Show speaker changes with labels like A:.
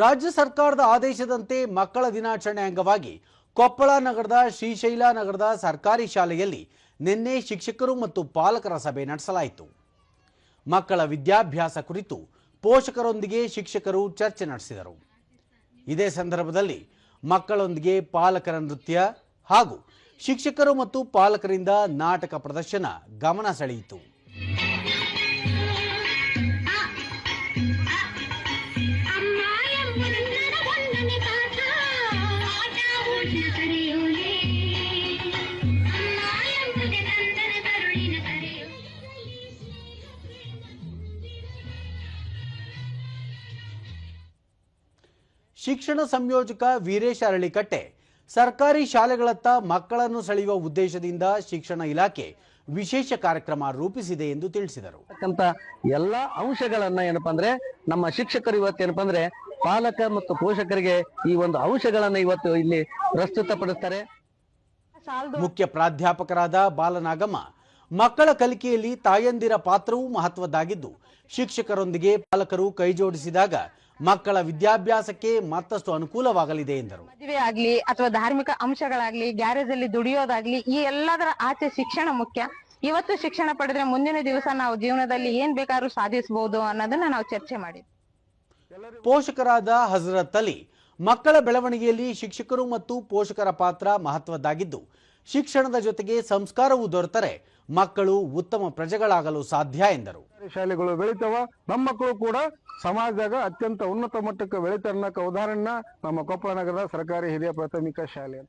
A: ರಾಜ್ಯ ಸರ್ಕಾರದ ಆದೇಶದಂತೆ ಮಕ್ಕಳ ದಿನಾಚರಣೆ ಅಂಗವಾಗಿ ಕೊಪ್ಪಳ ನಗರದ ಶ್ರೀಶೈಲ ನಗರದ ಸರ್ಕಾರಿ ಶಾಲೆಯಲ್ಲಿ ನಿನ್ನೆ ಶಿಕ್ಷಕರು ಮತ್ತು ಪಾಲಕರ ಸಭೆ ನಡೆಸಲಾಯಿತು. ಮಕ್ಕಳ ವಿದ್ಯಾಭ್ಯಾಸ ಕುರಿತು ಪೋಷಕರೊಂದಿಗೆ ಶಿಕ್ಷಕರು ಚರ್ಚೆ ನಡೆಸಿದರು. ಇದೇ ಸಂದರ್ಭದಲ್ಲಿ ಮಕ್ಕಳೊಂದಿಗೆ ಪಾಲಕರ ನೃತ್ಯ ಹಾಗೂ ಶಿಕ್ಷಕರು ಮತ್ತು ಪಾಲಕರಿಂದ ನಾಟಕ ಪ್ರದರ್ಶನ ಗಮನ ಸೆಳೆಯಿತು. ಶಿಕ್ಷಣ ಸಂಯೋಜಕ ವೀರೇಶ ಅರಳಿಕಟ್ಟೆ ಸರ್ಕಾರಿ ಶಾಲೆಗಳತ್ತ ಮಕ್ಕಳನ್ನು ಸೆಳೆಯುವ ಉದ್ದೇಶದಿಂದ ಶಿಕ್ಷಣ ಇಲಾಖೆ ವಿಶೇಷ ಕಾರ್ಯಕ್ರಮ ರೂಪಿಸಿದೆ ಎಂದು ತಿಳಿಸಿದರು.
B: ಎಲ್ಲ ಎಲ್ಲಾ ಅಂಶಗಳನ್ನ ಏನಪ್ಪಾ ಅಂದ್ರೆ ನಮ್ಮ ಶಿಕ್ಷಕರು ಇವತ್ತು ಏನಪ್ಪಾ ಅಂದ್ರೆ ಪಾಲಕ ಮತ್ತು ಪೋಷಕರಿಗೆ ಈ ಒಂದು ಅಂಶಗಳನ್ನ ಇವತ್ತು ಇಲ್ಲಿ ಪ್ರಸ್ತುತಪಡಿಸ್ತಾರೆ
A: ಮುಖ್ಯ ಪ್ರಾಧ್ಯಾಪಕರಾದ ಬಾಲನಾಗಮ್ಮ ಮಕ್ಕಳ ಕಲಿಕೆಯಲ್ಲಿ ತಾಯಂದಿರ ಪಾತ್ರವೂ ಮಹತ್ವದ್ದಾಗಿದ್ದು ಶಿಕ್ಷಕರೊಂದಿಗೆ ಪಾಲಕರು ಕೈಜೋಡಿಸಿದಾಗ ಮಕ್ಕಳ ವಿದ್ಯಾಭ್ಯಾಸಕ್ಕೆ ಮತ್ತಷ್ಟು ಅನುಕೂಲವಾಗಲಿದೆ ಎಂದರು.
C: ಮದುವೆ ಆಗ್ಲಿ ಅಥವಾ ಧಾರ್ಮಿಕ ಅಂಶಗಳಾಗ್ಲಿ ಗ್ಯಾರೇಜ್ ಅಲ್ಲಿ ದುಡಿಯೋದಾಗ್ಲಿ ಈ ಎಲ್ಲದರ ಆಚೆ ಶಿಕ್ಷಣ ಮುಖ್ಯ. ಇವತ್ತು ಶಿಕ್ಷಣ ಪಡೆದ್ರೆ ಮುಂದಿನ ದಿವಸ ನಾವು ಜೀವನದಲ್ಲಿ ಏನ್ ಬೇಕಾದ್ರೂ ಸಾಧಿಸಬಹುದು ಅನ್ನೋದನ್ನ ನಾವು ಚರ್ಚೆ ಮಾಡಿದ್ವಿ.
A: ಪೋಷಕರಾದ ಹಜರತ್ ಅಲಿ ಮಕ್ಕಳ ಬೆಳವಣಿಗೆಯಲ್ಲಿ ಶಿಕ್ಷಕರು ಮತ್ತು ಪೋಷಕರ ಪಾತ್ರ ಮಹತ್ವದ್ದಾಗಿದ್ದು ಶಿಕ್ಷಣದ ಜೊತೆಗೆ ಸಂಸ್ಕಾರವೂ ದೊರೆತರೆ ಮಕ್ಕಳು ಉತ್ತಮ ಪ್ರಜೆಗಳಾಗಲು ಸಾಧ್ಯ ಎಂದರು.
D: ಶಾಲೆಗಳು ಬೆಳಿತಾವ, ನಮ್ಮ ಮಕ್ಕಳು ಕೂಡ ಸಮಾಜದಾಗ ಅತ್ಯಂತ ಉನ್ನತ ಮಟ್ಟಕ್ಕೆ ಬೆಳಿತಾರ ಅನ್ನೋಕೆ ಉದಾಹರಣೆ ನಮ್ಮ ಕೊಪ್ಪಳ ನಗರದ ಸರ್ಕಾರಿ ಹಿರಿಯ ಪ್ರಾಥಮಿಕ ಶಾಲೆ